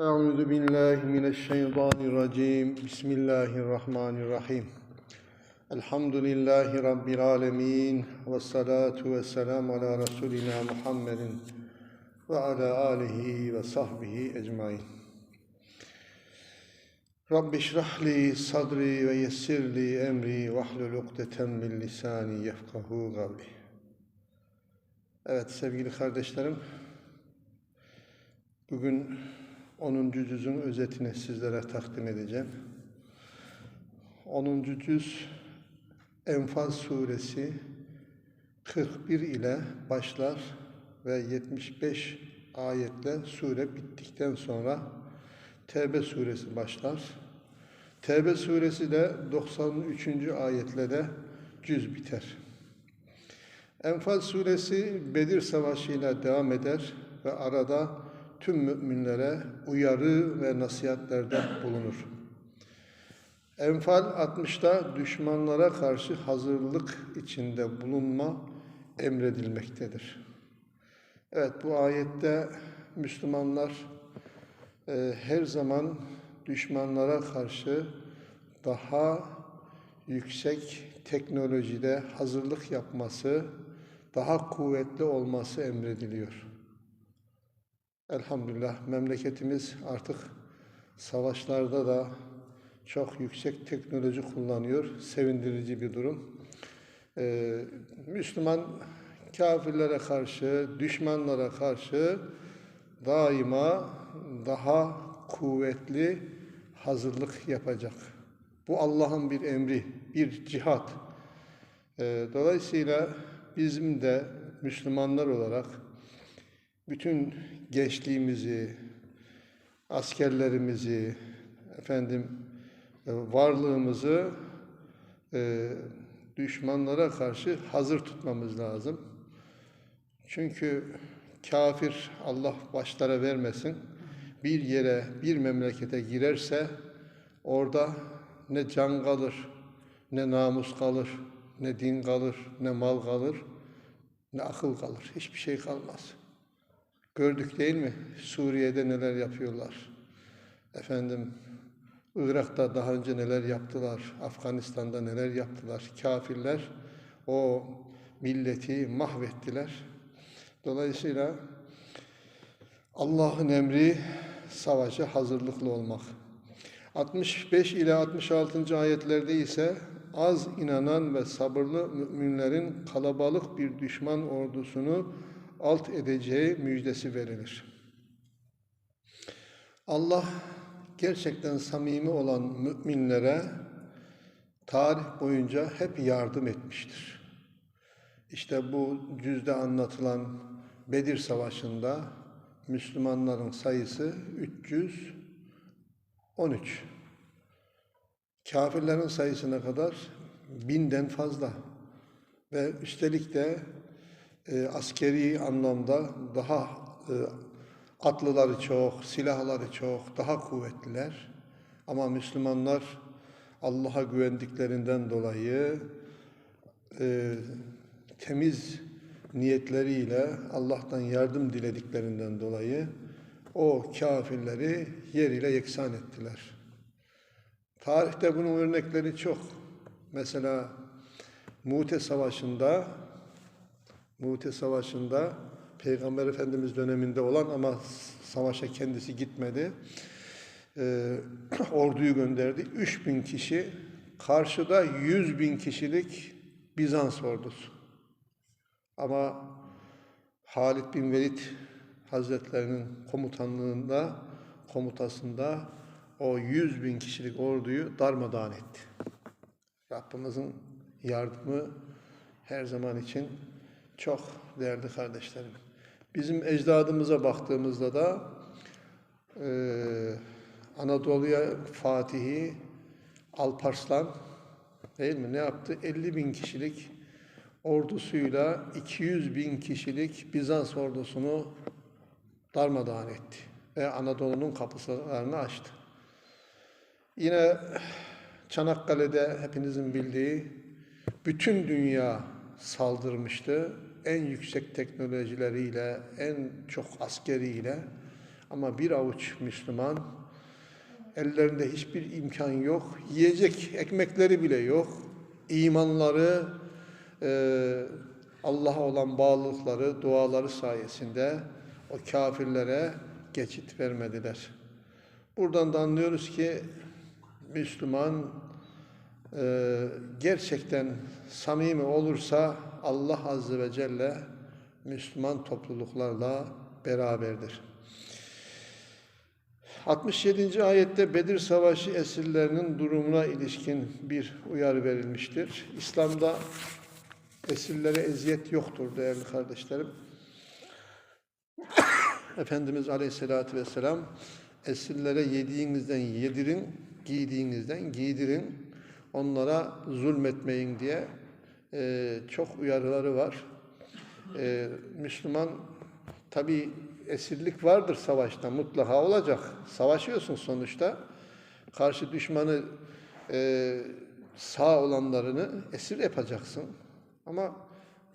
Euzu billahi mineşşeytanirracim. Bismillahirrahmanirrahim. Elhamdülillahi rabbil alamin ve salatu vesselam ala resulina Muhammedin ve ala alihi ve sahbihi ecmaîn. Rabbi şrah li sadri ve yessir li emri ve ahlul ukdeten min lisani yefkahu kavli. Evet sevgili kardeşlerim, bugün 10. cüzün özetini sizlere takdim edeceğim. 10. cüz Enfal suresi 41 ile başlar ve 75 ayetle sure bittikten sonra Tevbe suresi başlar. Tevbe suresi de 93. ayetle de cüz biter. Enfal suresi Bedir Savaşı ile devam eder ve arada tüm müminlere uyarı ve nasihatlerde bulunur. Enfal 60'ta düşmanlara karşı hazırlık içinde bulunma emredilmektedir. Evet bu ayette Müslümanlar e, her zaman düşmanlara karşı daha yüksek teknolojide hazırlık yapması, daha kuvvetli olması emrediliyor. Elhamdülillah memleketimiz artık savaşlarda da çok yüksek teknoloji kullanıyor. Sevindirici bir durum. Ee, Müslüman kafirlere karşı, düşmanlara karşı daima daha kuvvetli hazırlık yapacak. Bu Allah'ın bir emri, bir cihat. Ee, dolayısıyla bizim de Müslümanlar olarak bütün gençliğimizi, askerlerimizi, efendim e, varlığımızı e, düşmanlara karşı hazır tutmamız lazım. Çünkü kafir Allah başlara vermesin bir yere, bir memlekete girerse orada ne can kalır, ne namus kalır, ne din kalır, ne mal kalır, ne akıl kalır. Hiçbir şey kalmaz. Gördük değil mi? Suriye'de neler yapıyorlar. Efendim Irak'ta daha önce neler yaptılar. Afganistan'da neler yaptılar. Kafirler o milleti mahvettiler. Dolayısıyla Allah'ın emri savaşa hazırlıklı olmak. 65 ile 66. ayetlerde ise az inanan ve sabırlı müminlerin kalabalık bir düşman ordusunu alt edeceği müjdesi verilir. Allah gerçekten samimi olan müminlere tarih boyunca hep yardım etmiştir. İşte bu cüzde anlatılan Bedir Savaşı'nda Müslümanların sayısı 313. Kafirlerin sayısına kadar binden fazla. Ve üstelik de e, askeri anlamda daha e, atlıları çok, silahları çok, daha kuvvetliler. Ama Müslümanlar Allah'a güvendiklerinden dolayı e, temiz niyetleriyle Allah'tan yardım dilediklerinden dolayı o kafirleri yer ile yeksan ettiler. Tarihte bunun örnekleri çok. Mesela Mute Savaşı'nda Mute Savaşı'nda Peygamber Efendimiz döneminde olan ama savaşa kendisi gitmedi. Ee, orduyu gönderdi. 3000 kişi karşıda 100 bin kişilik Bizans ordusu. Ama Halid bin Velid Hazretlerinin komutanlığında, komutasında o 100 bin kişilik orduyu darmadağın etti. Rabbimizin yardımı her zaman için çok değerli kardeşlerim. Bizim ecdadımıza baktığımızda da e, Anadolu'ya Fatih'i Alparslan değil mi ne yaptı? 50 bin kişilik ordusuyla 200 bin kişilik Bizans ordusunu darmadağın etti ve Anadolu'nun kapılarını açtı. Yine Çanakkale'de hepinizin bildiği bütün dünya saldırmıştı. En yüksek teknolojileriyle, en çok askeriyle Ama bir avuç Müslüman ellerinde hiçbir imkan yok. Yiyecek ekmekleri bile yok. İmanları, e, Allah'a olan bağlılıkları, duaları sayesinde o kafirlere geçit vermediler. Buradan da anlıyoruz ki Müslüman e, gerçekten samimi olursa Allah Azze ve Celle Müslüman topluluklarla beraberdir. 67. ayette Bedir Savaşı esirlerinin durumuna ilişkin bir uyarı verilmiştir. İslam'da esirlere eziyet yoktur değerli kardeşlerim. Efendimiz Aleyhisselatü Vesselam esirlere yediğinizden yedirin, giydiğinizden giydirin, onlara zulmetmeyin diye e, çok uyarıları var. E, Müslüman tabi esirlik vardır savaşta mutlaka olacak. Savaşıyorsun sonuçta. Karşı düşmanı e, sağ olanlarını esir yapacaksın. Ama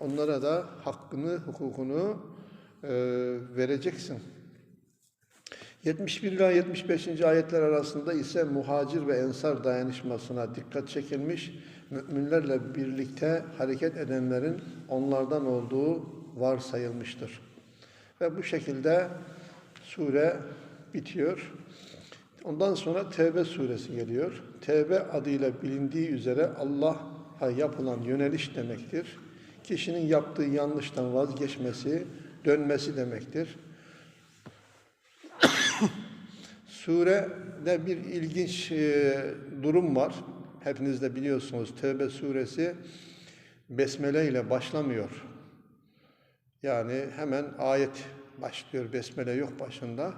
onlara da hakkını, hukukunu e, vereceksin. 71 ila 75. ayetler arasında ise muhacir ve ensar dayanışmasına dikkat çekilmiş. Müminlerle birlikte hareket edenlerin onlardan olduğu varsayılmıştır. Ve bu şekilde sure bitiyor. Ondan sonra Tevbe suresi geliyor. Tevbe adıyla bilindiği üzere Allah'a yapılan yöneliş demektir. Kişinin yaptığı yanlıştan vazgeçmesi, dönmesi demektir. Surede bir ilginç e, durum var. Hepiniz de biliyorsunuz Tevbe suresi besmele ile başlamıyor. Yani hemen ayet başlıyor, besmele yok başında.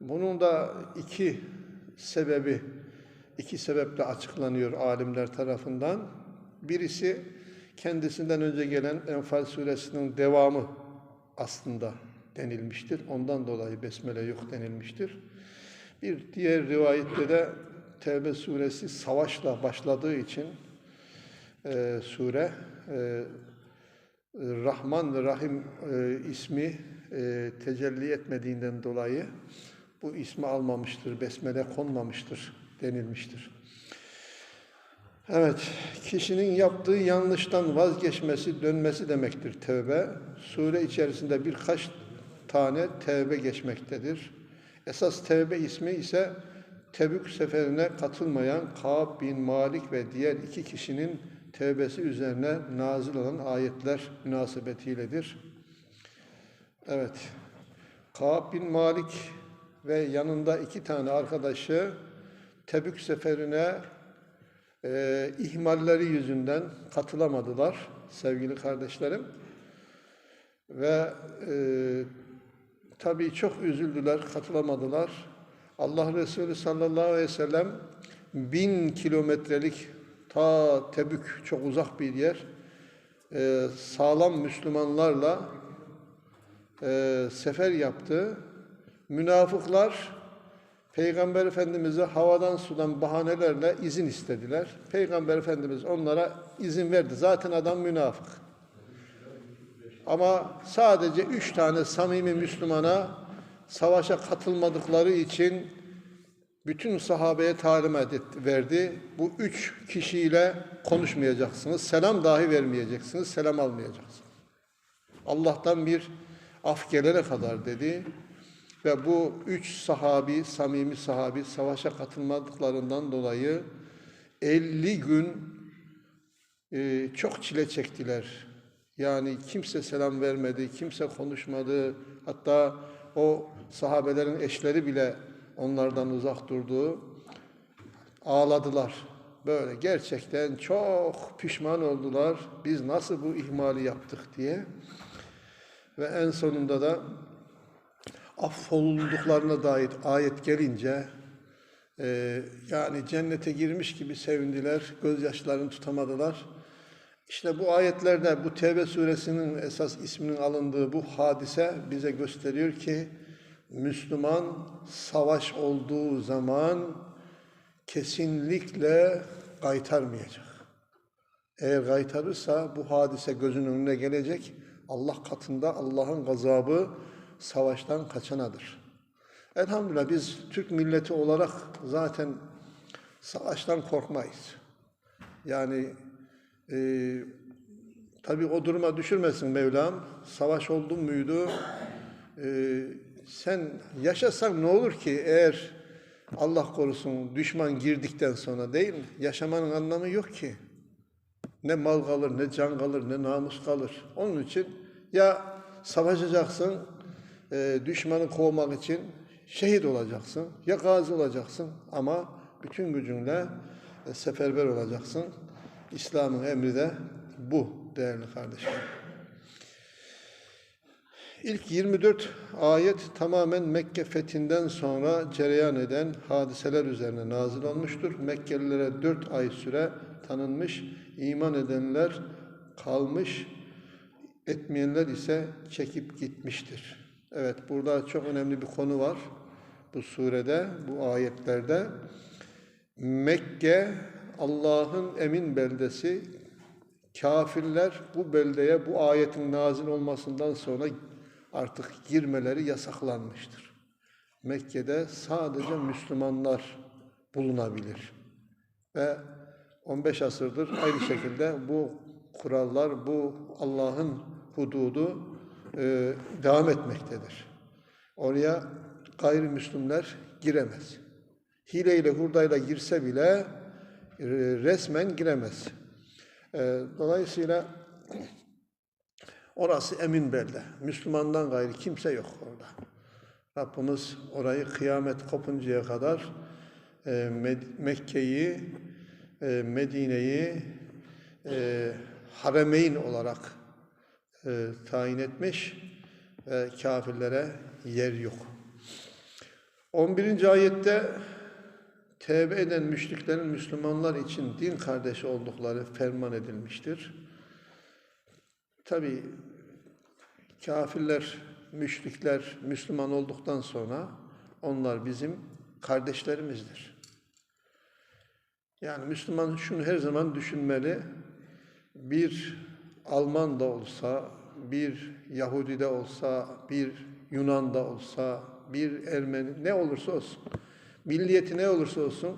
Bunun da iki sebebi, iki sebeple açıklanıyor alimler tarafından. Birisi kendisinden önce gelen Enfal suresinin devamı aslında denilmiştir. Ondan dolayı besmele yok denilmiştir. Bir diğer rivayette de Tevbe suresi savaşla başladığı için e, sure e, Rahman ve Rahim e, ismi e, tecelli etmediğinden dolayı bu ismi almamıştır, besmele konmamıştır denilmiştir. Evet, kişinin yaptığı yanlıştan vazgeçmesi, dönmesi demektir tevbe. Sure içerisinde birkaç tane tevbe geçmektedir. Esas tevbe ismi ise Tebük seferine katılmayan Kaab bin Malik ve diğer iki kişinin tevbesi üzerine nazil olan ayetler münasebetiyledir. Evet, Kaab bin Malik ve yanında iki tane arkadaşı Tebük seferine e, ihmalleri yüzünden katılamadılar sevgili kardeşlerim. Ve e, tabii çok üzüldüler, katılamadılar. Allah Resulü sallallahu aleyhi ve sellem bin kilometrelik ta Tebük çok uzak bir yer e, sağlam Müslümanlarla e, sefer yaptı. Münafıklar Peygamber Efendimiz'e havadan sudan bahanelerle izin istediler. Peygamber Efendimiz onlara izin verdi. Zaten adam münafık. Ama sadece üç tane samimi Müslümana savaşa katılmadıkları için bütün sahabeye etti, verdi. Bu üç kişiyle konuşmayacaksınız. Selam dahi vermeyeceksiniz. Selam almayacaksınız. Allah'tan bir af gelene kadar dedi. Ve bu üç sahabi, samimi sahabi savaşa katılmadıklarından dolayı 50 gün e, çok çile çektiler. Yani kimse selam vermedi, kimse konuşmadı. Hatta o sahabelerin eşleri bile onlardan uzak durdu. Ağladılar. Böyle gerçekten çok pişman oldular. Biz nasıl bu ihmali yaptık diye. Ve en sonunda da affolduklarına dair ayet gelince e, yani cennete girmiş gibi sevindiler, gözyaşlarını tutamadılar. İşte bu ayetlerde bu Tevbe suresinin esas isminin alındığı bu hadise bize gösteriyor ki Müslüman savaş olduğu zaman kesinlikle kaytarmayacak. Eğer kaytarırsa bu hadise gözünün önüne gelecek. Allah katında Allah'ın gazabı savaştan kaçanadır. Elhamdülillah biz Türk milleti olarak zaten savaştan korkmayız. Yani e, tabii o duruma düşürmesin Mevlam. Savaş oldu muydu? e, sen yaşasan ne olur ki eğer Allah korusun düşman girdikten sonra değil mi? Yaşamanın anlamı yok ki. Ne mal kalır, ne can kalır, ne namus kalır. Onun için ya savaşacaksın, e, düşmanı kovmak için şehit olacaksın, ya gazi olacaksın ama bütün gücünle e, seferber olacaksın. İslam'ın emri de bu değerli kardeşlerim. İlk 24 ayet tamamen Mekke fethinden sonra cereyan eden hadiseler üzerine nazil olmuştur. Mekkelilere 4 ay süre tanınmış, iman edenler kalmış, etmeyenler ise çekip gitmiştir. Evet burada çok önemli bir konu var bu surede, bu ayetlerde. Mekke Allah'ın emin beldesi. Kafirler bu beldeye bu ayetin nazil olmasından sonra artık girmeleri yasaklanmıştır. Mekke'de sadece Müslümanlar bulunabilir. Ve 15 asırdır aynı şekilde bu kurallar, bu Allah'ın hududu e, devam etmektedir. Oraya gayrimüslimler giremez. Hileyle hurdayla girse bile resmen giremez. E, dolayısıyla orası emin belde. Müslümandan gayrı kimse yok orada. Rabbimiz orayı kıyamet kopuncaya kadar e, Mekke'yi, e, Medine'yi e, haremeyn olarak e, tayin etmiş ve kafirlere yer yok. 11. ayette tevbe eden müşriklerin Müslümanlar için din kardeşi oldukları ferman edilmiştir. Tabi kafirler, müşrikler Müslüman olduktan sonra onlar bizim kardeşlerimizdir. Yani Müslüman şunu her zaman düşünmeli. Bir Alman da olsa, bir Yahudi de olsa, bir Yunan da olsa, bir Ermeni ne olursa olsun, milliyeti ne olursa olsun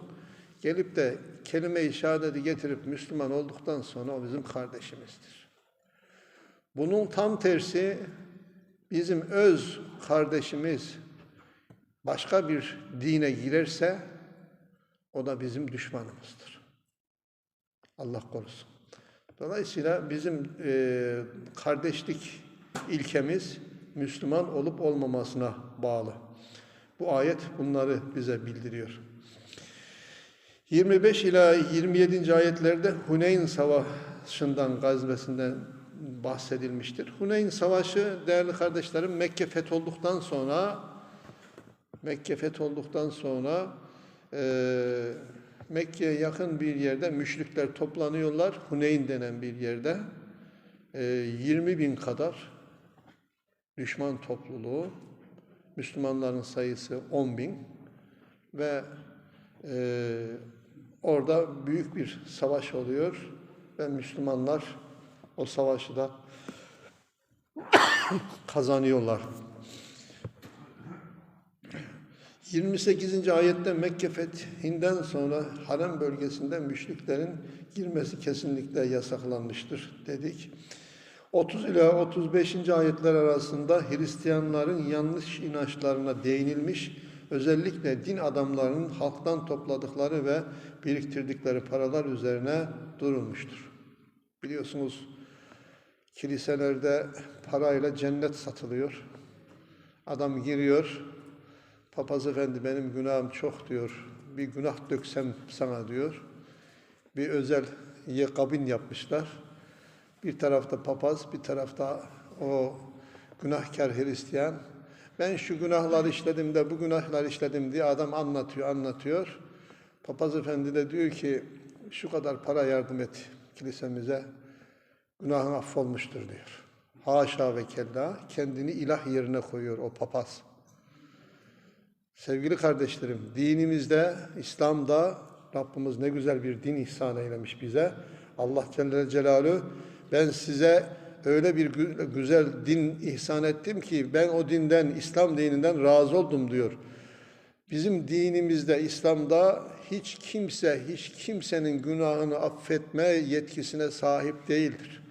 gelip de kelime-i şehadeti getirip Müslüman olduktan sonra o bizim kardeşimizdir. Bunun tam tersi bizim öz kardeşimiz başka bir dine girerse o da bizim düşmanımızdır. Allah korusun. Dolayısıyla bizim e, kardeşlik ilkemiz Müslüman olup olmamasına bağlı. Bu ayet bunları bize bildiriyor. 25 ila 27. ayetlerde Huneyn Savaşı'ndan, gazvesinden bahsedilmiştir. Huneyn Savaşı değerli kardeşlerim Mekke fetholduktan sonra Mekke fetholduktan sonra e, Mekke'ye yakın bir yerde müşrikler toplanıyorlar. Huneyn denen bir yerde. E, 20 bin kadar düşman topluluğu, Müslümanların sayısı 10 bin ve e, orada büyük bir savaş oluyor ve Müslümanlar o savaşı da kazanıyorlar. 28. ayette Mekke fethinden sonra harem bölgesinde müşriklerin girmesi kesinlikle yasaklanmıştır dedik. 30 ila 35. ayetler arasında Hristiyanların yanlış inançlarına değinilmiş, özellikle din adamlarının halktan topladıkları ve biriktirdikleri paralar üzerine durulmuştur. Biliyorsunuz kiliselerde parayla cennet satılıyor. Adam giriyor, papaz efendi benim günahım çok diyor, bir günah döksem sana diyor. Bir özel kabin yapmışlar. Bir tarafta papaz, bir tarafta o günahkar Hristiyan. Ben şu günahlar işledim de bu günahlar işledim diye adam anlatıyor, anlatıyor. Papaz efendi de diyor ki şu kadar para yardım et kilisemize. Günahın affolmuştur diyor. Haşa ve kella kendini ilah yerine koyuyor o papaz. Sevgili kardeşlerim, dinimizde, İslam'da Rabbimiz ne güzel bir din ihsan eylemiş bize. Allah Celle Celaluhu ben size öyle bir güzel din ihsan ettim ki ben o dinden, İslam dininden razı oldum diyor. Bizim dinimizde, İslam'da hiç kimse, hiç kimsenin günahını affetme yetkisine sahip değildir.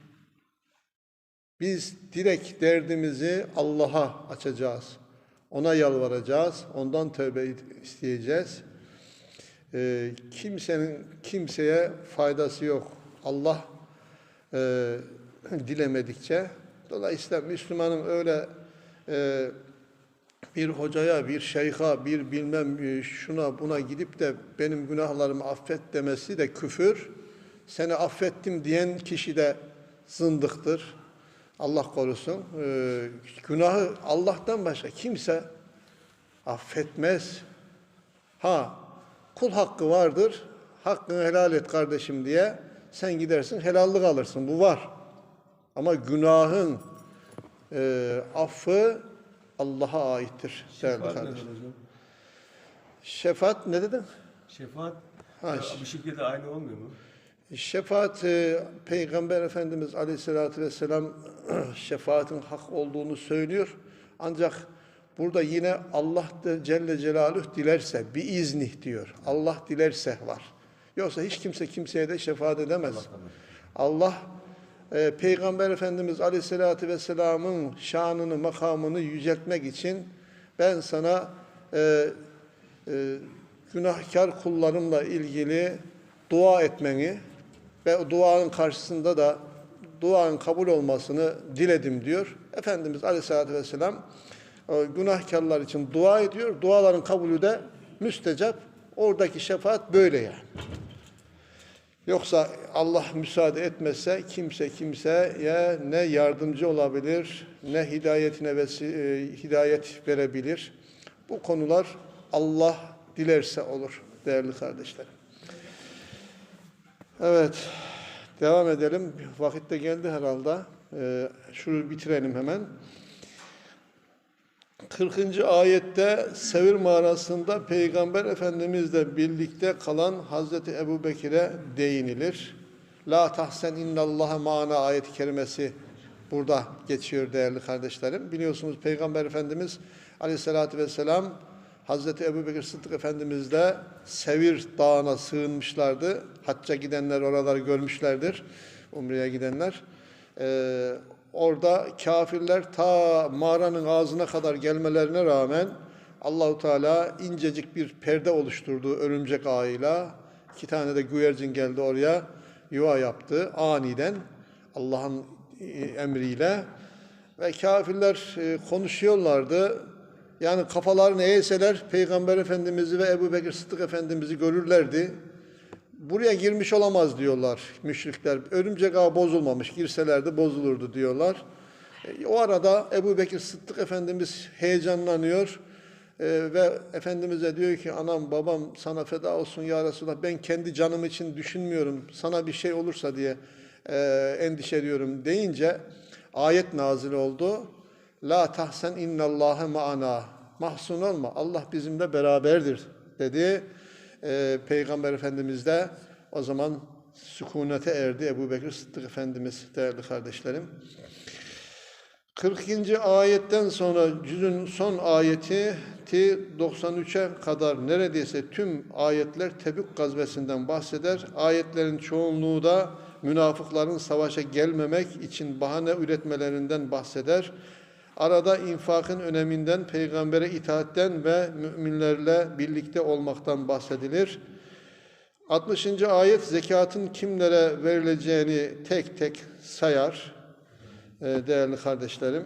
Biz direkt derdimizi Allah'a açacağız. Ona yalvaracağız, ondan tövbe isteyeceğiz. Ee, kimsenin kimseye faydası yok. Allah e, dilemedikçe. Dolayısıyla Müslümanın öyle e, bir hocaya, bir şeyha, bir bilmem e, şuna buna gidip de benim günahlarımı affet demesi de küfür. Seni affettim diyen kişi de zındıktır. Allah korusun. Ee, günahı Allah'tan başka kimse affetmez. Ha, kul hakkı vardır. Hakkını helal et kardeşim diye sen gidersin helallik alırsın. Bu var. Ama günahın e, affı Allah'a aittir. değerli Şefaat kardeşim. nedir hocam? Şefaat ne dedin? Şefaat Ha, bu şekilde aynı olmuyor mu? Şefaat e, Peygamber Efendimiz Aleyhisselatü Vesselam şefaatin hak olduğunu söylüyor. Ancak burada yine Allah da Celle Celaluhu dilerse bir iznih diyor. Allah dilerse var. Yoksa hiç kimse kimseye de şefaat edemez. Allah e, Peygamber Efendimiz Aleyhisselatü Vesselam'ın şanını, makamını yüceltmek için ben sana e, e, günahkar kullarımla ilgili dua etmeni ve o duanın karşısında da duanın kabul olmasını diledim diyor. Efendimiz Aleyhisselatü Vesselam o günahkarlar için dua ediyor. Duaların kabulü de müstecap. Oradaki şefaat böyle yani. Yoksa Allah müsaade etmezse kimse kimseye ne yardımcı olabilir, ne hidayetine vesi- e, hidayet verebilir. Bu konular Allah dilerse olur değerli kardeşlerim. Evet, devam edelim. Vakit de geldi herhalde. Ee, şunu bitirelim hemen. 40. ayette Sevir mağarasında Peygamber Efendimizle birlikte kalan Hazreti Ebu Bekir'e değinilir. La tahsen innallaha ma'ana ayet-i kerimesi burada geçiyor değerli kardeşlerim. Biliyorsunuz Peygamber Efendimiz aleyhissalatü vesselam Hazreti Ebu Bekir Sıddık Efendimizle Sevir Dağı'na sığınmışlardı. Hacca gidenler oraları görmüşlerdir. Umre'ye gidenler. Ee, orada kafirler ta mağaranın ağzına kadar gelmelerine rağmen Allahu Teala incecik bir perde oluşturdu örümcek ağıyla. İki tane de güvercin geldi oraya yuva yaptı aniden Allah'ın e, emriyle ve kafirler e, konuşuyorlardı. Yani kafalarını eğseler Peygamber Efendimiz'i ve Ebu Bekir Sıddık Efendimiz'i görürlerdi. Buraya girmiş olamaz diyorlar müşrikler. Örümcek ağı bozulmamış, girselerdi bozulurdu diyorlar. E, O arada Ebu Bekir Sıddık Efendimiz heyecanlanıyor e, ve Efendimiz'e diyor ki anam babam sana feda olsun ya Resulallah ben kendi canım için düşünmüyorum sana bir şey olursa diye e, endişe ediyorum deyince ayet nazil oldu. La tahsen innallâhe ma'ana. Mahzun olma. Allah bizimle beraberdir dedi. Ee, Peygamber Efendimiz de o zaman sükunete erdi Ebu Bekir Sıddık Efendimiz değerli kardeşlerim. 40. ayetten sonra cüzün son ayeti ti 93'e kadar neredeyse tüm ayetler Tebük gazvesinden bahseder. Ayetlerin çoğunluğu da münafıkların savaşa gelmemek için bahane üretmelerinden bahseder. Arada infakın öneminden, peygambere itaatten ve müminlerle birlikte olmaktan bahsedilir. 60. ayet zekatın kimlere verileceğini tek tek sayar e, değerli kardeşlerim.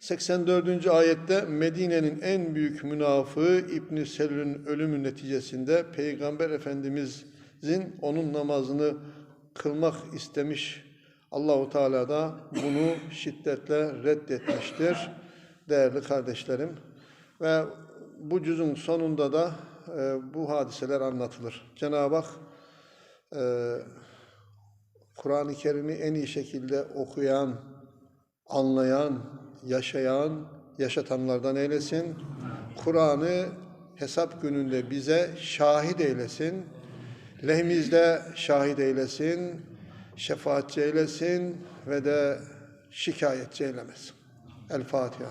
84. ayette Medine'nin en büyük münafığı İbn Selül'ün ölümü neticesinde Peygamber Efendimizin onun namazını kılmak istemiş Allahu Teala da bunu şiddetle reddetmiştir değerli kardeşlerim. Ve bu cüzün sonunda da e, bu hadiseler anlatılır. Cenab-ı Hak e, Kur'an-ı Kerim'i en iyi şekilde okuyan, anlayan, yaşayan, yaşatanlardan eylesin. Kur'an'ı hesap gününde bize şahit eylesin. Lehimizde şahit eylesin, şefaatçi eylesin ve de şikayetçi eylemesin. El Fatiha.